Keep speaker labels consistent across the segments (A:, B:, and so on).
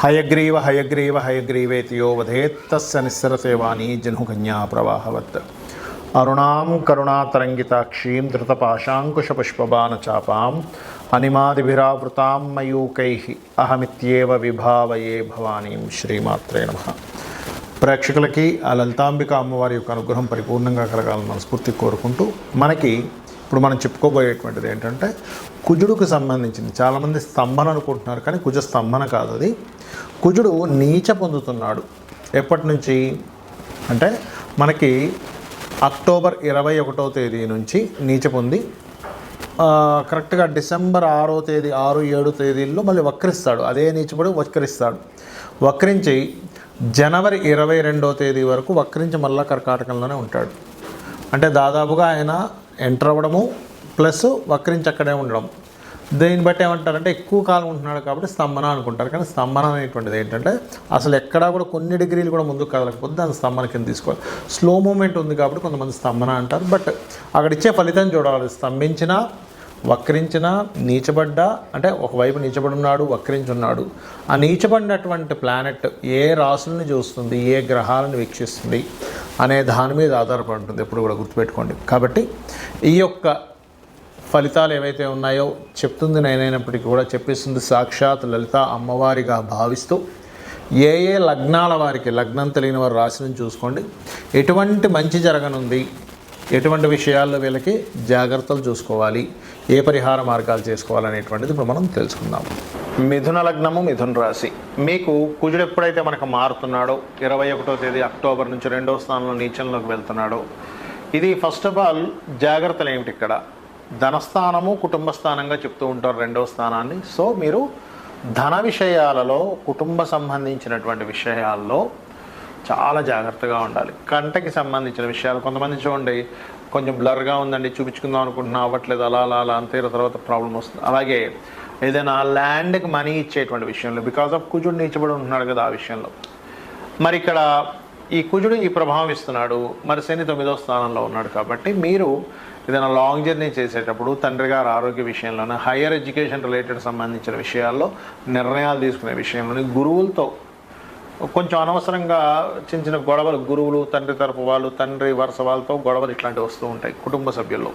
A: హయగ్రీవ హయగ్రీవ హయగ్రీవేతియో వధేత్తస్య నిస్సరసేవాణి జనుకన్యా ప్రవాహవత్. అరుణాం కరుణాతరంగితాక్షీం ధృతపాశాంకుశపుష్పబాణచాపాం అనిమాదిభిరావృతాం మయూకై. అహమిత్యేవ విభావయే భవానీం శ్రీమాత్రే నమ. ప్రేక్షకులకి ఆ లలితాంబిక అమ్మవారి యొక్క అనుగ్రహం పరిపూర్ణంగా కలగాలని మనస్ఫూర్తి కోరుకుంటూ మనకి ఇప్పుడు మనం చెప్పుకోబోయేటువంటిది ఏంటంటే కుజుడుకు సంబంధించింది. చాలామంది స్తంభన అనుకుంటున్నారు కానీ కుజ స్తంభన కాదు అది కుజుడు నీచ పొందుతున్నాడు. ఎప్పటి నుంచి? అంటే మనకి అక్టోబర్ ఇరవై ఒకటో తేదీ నుంచి నీచ పొంది కరెక్ట్గా డిసెంబర్ ఆరో తేదీ ఆరు ఏడు తేదీల్లో మళ్ళీ వక్రిస్తాడు. అదే నీచపడి వక్రిస్తాడు. వక్రించి జనవరి ఇరవై రెండో తేదీ వరకు వక్రించి మళ్ళా కర్కాటకంలోనే ఉంటాడు. అంటే దాదాపుగా ఆయన ఎంటర్ అవ్వడము ప్లస్ వక్రించి అక్కడే ఉండడం. దీన్ని బట్టి ఏమంటారంటే ఎక్కువ కాలం ఉంటున్నాడు కాబట్టి స్తంభన అనుకుంటారు. కానీ స్తంభన అనేటువంటిది ఏంటంటే అసలు ఎక్కడా కూడా కొన్ని డిగ్రీలు కూడా ముందుకు కదలకపోతే దాని స్తంభన కింద తీసుకోవాలి. స్లో మూమెంట్ ఉంది కాబట్టి కొంతమంది స్తంభన అంటారు. బట్ అక్కడ ఇచ్చే ఫలితం చూడాలి. స్తంభించినా వక్రించిన నీచబడ్డా అంటే ఒకవైపు నీచబడున్నాడు వక్రించున్నాడు. ఆ నీచబడినటువంటి ప్లానెట్ ఏ రాశులను చూస్తుంది ఏ గ్రహాలను వీక్షిస్తుంది అనే దాని మీద ఆధారపడి ఉంటుంది. ఎప్పుడు కూడా గుర్తుపెట్టుకోండి. కాబట్టి ఈ యొక్క ఫలితాలు ఏవైతే ఉన్నాయో చెప్తుంది నేనైనప్పటికీ కూడా చెప్పిస్తుంది సాక్షాత్ లలిత అమ్మవారిగా భావిస్తూ ఏ ఏ లగ్నాల వారికి లగ్నం తెలియని వారు రాశిని చూసుకోండి. ఎటువంటి మంచి జరగనుంది ఎటువంటి విషయాల్లో వీళ్ళకి జాగ్రత్తలు చూసుకోవాలి ఏ పరిహార మార్గాలు చేసుకోవాలనేటువంటిది ఇప్పుడు మనం తెలుసుకుందాం. మిథున లగ్నము మిథున రాశి. మీకు కుజుడు ఎప్పుడైతే మనకు మారుతున్నాడో ఇరవై ఒకటో తేదీ అక్టోబర్ నుంచి రెండో స్థానంలో నీచంలోకి వెళ్తున్నాడో ఇది ఫస్ట్ ఆఫ్ ఆల్ జాగ్రత్తలు ఏమిటి ఇక్కడ? ధనస్థానము కుటుంబ స్థానంగా చెప్తూ ఉంటారు రెండవ స్థానాన్ని. సో మీరు ధన విషయాలలో కుటుంబ సంబంధించినటువంటి విషయాల్లో చాలా జాగ్రత్తగా ఉండాలి. కంటకి సంబంధించిన విషయాలు కొంతమంది చూడండి కొంచెం బ్లర్గా ఉందండి చూపించుకుందాం అనుకుంటున్నా అవ్వట్లేదు అలా అలా అలా అంతే తర్వాత ప్రాబ్లం వస్తుంది. అలాగే ఏదైనా ల్యాండ్కి మనీ ఇచ్చేటువంటి విషయంలో బికాస్ ఆఫ్ కుజుడు నీచబడి ఉంటున్నాడు కదా ఆ విషయంలో. మరి ఇక్కడ ఈ కుజుడు ఈ ప్రభావం ఇస్తున్నాడు మరి శని తొమ్మిదో స్థానంలో ఉన్నాడు కాబట్టి మీరు ఏదైనా లాంగ్ జర్నీ చేసేటప్పుడు తండ్రి గారు ఆరోగ్య విషయంలోనే హయ్యర్ ఎడ్యుకేషన్ రిలేటెడ్ సంబంధించిన విషయాల్లో నిర్ణయాలు తీసుకునే విషయంలోని గురువులతో కొంచెం అనవసరంగా చిన్న చిన్న గొడవలు గురువులు తండ్రి తరపు వాళ్ళు తండ్రి వరుస వాళ్ళతో గొడవలు ఇట్లాంటివి వస్తూ ఉంటాయి కుటుంబ సభ్యుల్లో.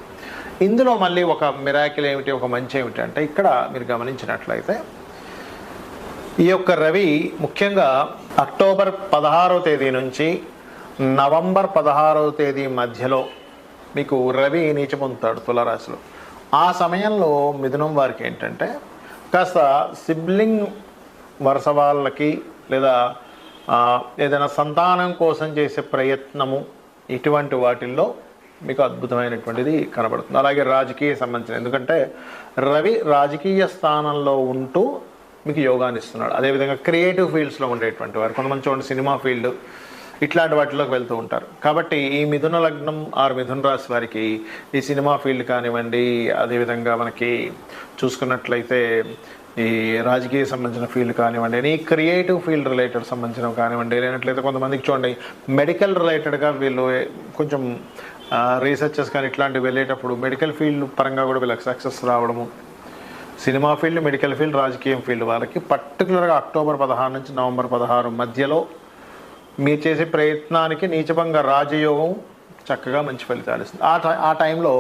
A: ఇందులో మళ్ళీ ఒక మిరాకిల్ ఏమిటి ఒక మంచి ఏమిటి అంటే ఇక్కడ మీరు గమనించినట్లయితే ఈ యొక్క రవి ముఖ్యంగా అక్టోబర్ పదహారవ తేదీ నుంచి నవంబర్ పదహారవ తేదీ మధ్యలో మీకు రవి నీచ పొందుతాడు తులరాశిలో. ఆ సమయంలో మిథునం వారికి ఏంటంటే కాస్త సిబ్లింగ్ వరుస వాళ్ళకి లేదా ఏదైనా సంతానం కోసం చేసే ప్రయత్నము ఇటువంటి వాటిల్లో మీకు అద్భుతమైనటువంటిది కనబడుతుంది. అలాగే రాజకీయ సంబంధించిన ఎందుకంటే రవి రాజకీయ స్థానంలో ఉంటూ మీకు యోగాన్ని ఇస్తున్నాడు. అదేవిధంగా క్రియేటివ్ ఫీల్డ్స్లో ఉండేటువంటి వారు కొంతమంది చూడండి సినిమా ఫీల్డ్ ఇట్లాంటి వాటిలోకి వెళ్తూ ఉంటారు. కాబట్టి ఈ మిథున లగ్నం ఆరు మిథున రాశి వారికి ఈ సినిమా ఫీల్డ్ కానివ్వండి అదేవిధంగా మనకి చూసుకున్నట్లయితే ఈ రాజకీయ సంబంధించిన ఫీల్డ్ కానివ్వండి ఈ క్రియేటివ్ ఫీల్డ్ రిలేటెడ్ సంబంధించినవి కానివ్వండి లేనట్లయితే కొంతమందికి చూడండి మెడికల్ రిలేటెడ్గా వీళ్ళు కొంచెం రీసెర్చెస్ కానీ ఇట్లాంటివి వెళ్ళేటప్పుడు మెడికల్ ఫీల్డ్ పరంగా కూడా వీళ్ళకి సక్సెస్ రావడము. సినిమా ఫీల్డ్ మెడికల్ ఫీల్డ్ రాజకీయం ఫీల్డ్ వాళ్ళకి పర్టికులర్గా అక్టోబర్ పదహారు నుంచి నవంబర్ పదహారు మధ్యలో మీరు చేసే ప్రయత్నానికి నీచభంగ రాజయోగం చక్కగా మంచి ఫలితాలు ఇస్తుంది. ఆ టై ఆ టైంలో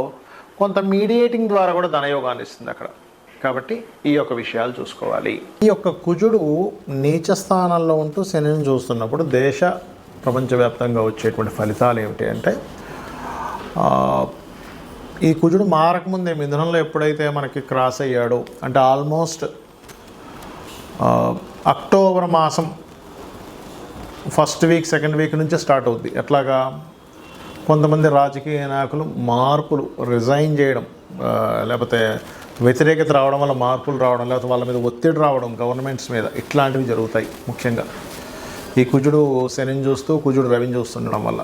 A: కొంత మీడియేటింగ్ ద్వారా కూడా ధనయోగాన్ని ఇస్తుంది అక్కడ. కాబట్టి ఈ యొక్క విషయాలు చూసుకోవాలి. ఈ యొక్క కుజుడు నీచ స్థానంలో ఉంటూ శనిని చూస్తున్నప్పుడు దేశ ప్రపంచవ్యాప్తంగా వచ్చేటువంటి ఫలితాలు ఏమిటి అంటే ఈ కుజుడు మారకముందే మిథునంలో ఎప్పుడైతే మనకి క్రాస్ అయ్యాడో అంటే ఆల్మోస్ట్ అక్టోబర్ మాసం ఫస్ట్ వీక్ సెకండ్ వీక్ నుంచే స్టార్ట్ అవుద్ది. ఎట్లాగా? కొంతమంది రాజకీయ నాయకులు మార్పులు రిజైన్ చేయడం లేకపోతే వ్యతిరేకత రావడం వల్ల మార్పులు రావడం లేకపోతే వాళ్ళ మీద ఒత్తిడి రావడం గవర్నమెంట్స్ మీద ఇట్లాంటివి జరుగుతాయి ముఖ్యంగా. ఈ కుజుడు శనిని చూస్తూ కుజుడు రవిని చూస్తుండడం వల్ల.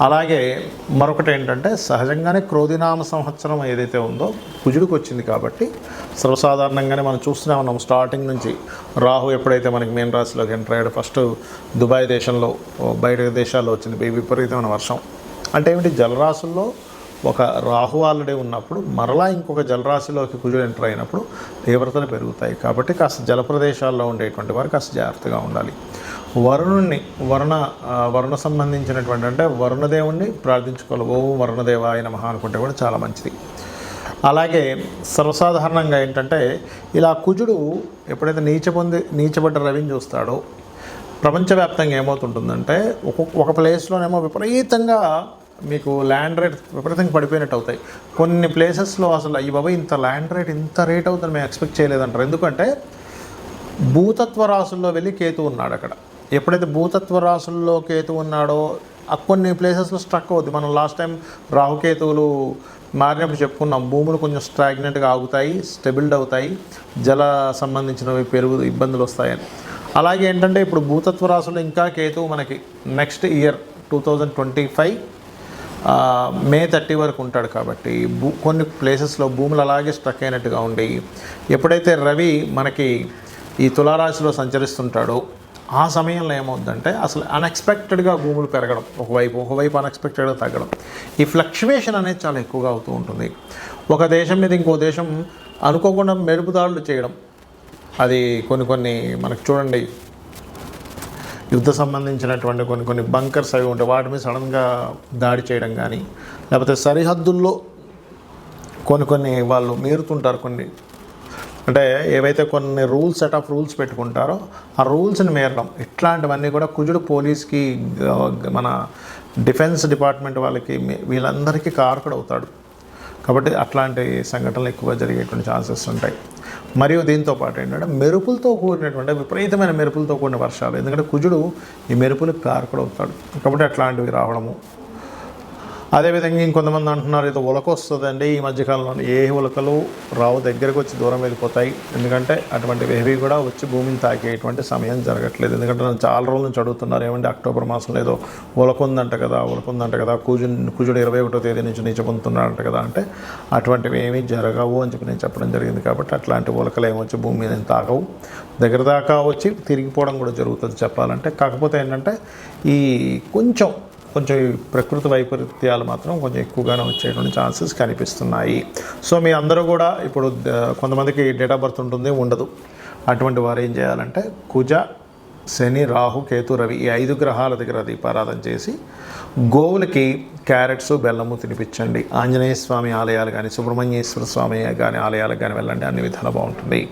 A: అలాగే మరొకటి ఏంటంటే సహజంగానే క్రోధినామ సంవత్సరం ఏదైతే ఉందో కుజుడికి వచ్చింది కాబట్టి సర్వసాధారణంగానే మనం చూస్తూనే ఉన్నాం స్టార్టింగ్ నుంచి రాహు ఎప్పుడైతే మనకి మెయిన్ రాశిలోకి ఎంటర్ అయ్యాడు ఫస్ట్ దుబాయ్ దేశంలో బయట దేశాల్లో వచ్చింది బీ- విపరీతమైన వర్షం. అంటే ఏమిటి జలరాశుల్లో ఒక రాహు ఆల్రెడీ ఉన్నప్పుడు మరలా ఇంకొక జలరాశిలోకి కుజుడు ఎంటర్ అయినప్పుడు తీవ్రతలు పెరుగుతాయి. కాబట్టి కాస్త జలప్రదేశాల్లో ఉండేటువంటి వారు కాస్త జాగ్రత్తగా ఉండాలి. వరుణుణ్ణి వరుణ వరుణ సంబంధించినటువంటి అంటే వరుణదేవుణ్ణి ప్రార్థించుకోవాలి. ఓం ఆయన మహా అనుకుంటే కూడా చాలా మంచిది. అలాగే సర్వసాధారణంగా ఏంటంటే ఇలా కుజుడు ఎప్పుడైతే నీచ పొంది నీచబడ్డ రవిని చూస్తాడో ప్రపంచవ్యాప్తంగా ఏమవుతుంటుందంటే ఒక్కొక్క ఒక ప్లేస్లోనేమో విపరీతంగా మీకు ల్యాండ్ రేట్ విపరీతంగా పడిపోయినట్టు అవుతాయి. కొన్ని ప్లేసెస్లో అసలు ఈ బాబా ఇంత ల్యాండ్ రేట్ ఇంత రేట్ అవుతుందని మేము ఎక్స్పెక్ట్ చేయలేదంటారు. ఎందుకంటే భూతత్వ రాసుల్లో వెళ్ళి కేతు ఉన్నాడు అక్కడ ఎప్పుడైతే భూతత్వ రాసుల్లో కేతు ఉన్నాడో కొన్ని ప్లేసెస్లో స్ట్రక్ అవుద్ది. మనం లాస్ట్ టైం రాహుకేతువులు మారినప్పుడు చెప్పుకున్నాం భూములు కొంచెం స్ట్రాగ్నెంట్గా ఆగుతాయి స్టెబిల్డ్ అవుతాయి జల సంబంధించినవి పెరుగు ఇబ్బందులు వస్తాయని. అలాగే ఏంటంటే ఇప్పుడు భూతత్వ రాసులు ఇంకా కేతువు మనకి next year two thousand twenty five May thirty వరకు ఉంటాడు కాబట్టి భూ కొన్ని ప్లేసెస్లో భూములు అలాగే స్ట్రక్ అయినట్టుగా ఉండి ఎప్పుడైతే రవి మనకి ఈ తులారాశిలో సంచరిస్తుంటాడో ఆ సమయంలో ఏమవుద్దంటే అసలు అన్ఎక్స్పెక్టెడ్గా భూములు పెరగడం ఒకవైపు ఒకవైపు అన్ఎక్స్పెక్టెడ్గా తగ్గడం. ఈ ఫ్లక్చువేషన్ అనేది చాలా ఎక్కువగా అవుతూ ఉంటుంది. ఒక దేశం మీద ఇంకో దేశం అనుకోకుండా మెరుపుదాడులు చేయడం. అది కొన్ని కొన్ని మనకు చూడండి యుద్ధ సంబంధించినటువంటి కొన్ని కొన్ని బంకర్స్ అవి ఉంటాయి వాటి మీద సడన్గా దాడి చేయడం కానీ లేకపోతే సరిహద్దుల్లో కొన్ని కొన్ని వాళ్ళు మీరుతుంటారు కొన్ని. అంటే ఏవైతే కొన్ని రూల్స్ సెట్ ఆఫ్ రూల్స్ పెట్టుకుంటారో ఆ రూల్స్ని మేరడం. ఇట్లాంటివన్నీ కూడా కుజుడు పోలీస్కి మన డిఫెన్స్ డిపార్ట్మెంట్ వాళ్ళకి వీళ్ళందరికీ కారకుడు అవుతాడు. కాబట్టి అట్లాంటి సంఘటనలు ఎక్కువ జరిగేటువంటి ఛాన్సెస్ ఉంటాయి. మరియు దీంతో పాటు ఏంటంటే మెరుపులతో కూడినటువంటి విపరీతమైన మెరుపులతో కూడిన వర్షాలు. ఎందుకంటే కుజుడు ఈ మెరుపులకు కారకుడు అవుతాడు. కాబట్టి అట్లాంటివి రావడము అదేవిధంగా ఇంకొంతమంది అంటున్నారు ఇది ఉలక వస్తుందండి ఈ మధ్యకాలంలో ఏ ఉలకలు రావు దగ్గరకు వచ్చి దూరం వెళ్ళిపోతాయి. ఎందుకంటే అటువంటి వేవి కూడా వచ్చి భూమిని తాకేటువంటి సమయం జరగట్లేదు. ఎందుకంటే నన్ను చాలా రోజుల నుంచి అడుగుతున్నారు ఏమంటే అక్టోబర్ మాసంలో ఏదో ఉలక ఉందంట కదా ఉలక ఉందంట కదా కూజు కుజుడు ఇరవై ఒకటో తేదీ నుంచి నీచ పొందుతున్నాడంట కదా అంటే అటువంటివి ఏమీ జరగవు అని చెప్పి నేను చెప్పడం జరిగింది కాబట్టి అట్లాంటి ఉలకలు ఏమొచ్చి భూమి మీద తాకవు తాగవు. దగ్గర దాకా వచ్చి తిరిగిపోవడం కూడా జరుగుతుంది చెప్పాలంటే. కాకపోతే ఏంటంటే ఈ కొంచెం కొంచెం ప్రకృతి వైపరీత్యాలు మాత్రం కొంచెం ఎక్కువగానే వచ్చేటువంటి ఛాన్సెస్ కనిపిస్తున్నాయి. సో మీ అందరూ కూడా ఇప్పుడు కొంతమందికి డేట్ ఆఫ్ బర్త్ ఉంటుంది ఉండదు. అటువంటి వారు ఏం చేయాలంటే కుజ శని రాహు కేతు రవి ఈ ఐదు గ్రహాల దగ్గర దీపారాధన చేసి గోవులకి క్యారెట్స్ బెల్లము తినిపించండి. ఆంజనేయ స్వామి ఆలయాలు కానీ సుబ్రహ్మణ్యేశ్వర స్వామి కానీ ఆలయాలకు కానీ వెళ్ళండి. అన్ని విధాలు బాగుంటుంది.